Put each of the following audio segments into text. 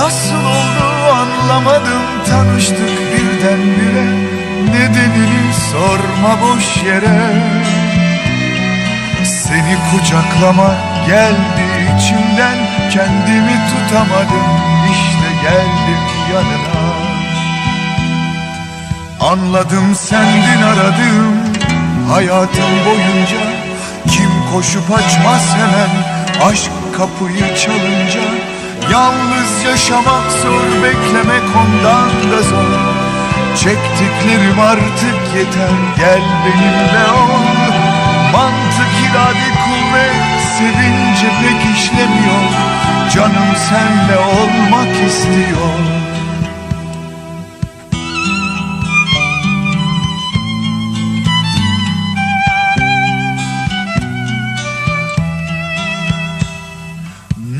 Nasıl oldu anlamadım. Tanıştık birdenbire. Nedenini sorma boş yere. Seni kucaklama geldi içimden. Kendimi tutamadım işte geldim yanına. Anladım sendin aradım. Hayatım boyunca Kim koşup açmaz hemen. Aşk kapıyı çalınca Yalnız yaşamak zor beklemek ondan da zor. Çektiklerim artık yeter gel benimle ol. Mantık irade kuvvet sevince pek işlemiyor. Canım senle olmak istiyor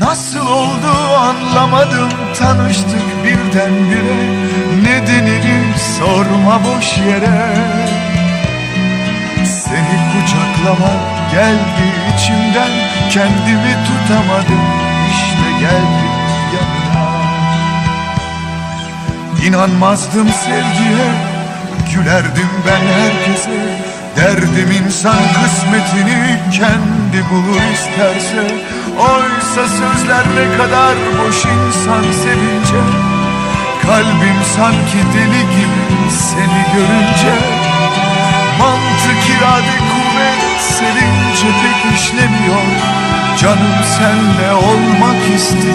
Nasıl oldu anlamadım. Tanıştık birdenbire Nedenini sorma boş yere. Seni kucaklamak geldi içimden. Kendimi tutamadım. İşte geldim yanına. İnanmazdım sevgiye. Gülerdim ben herkese. Derdim insan kısmetini kendi bulur isterse Oysa sözler ne kadar boş insan sevince Kalbim sanki deli gibi seni görünce Mantık irade kuvvet sevince pek işlemiyor. Canım senle olmak istiyor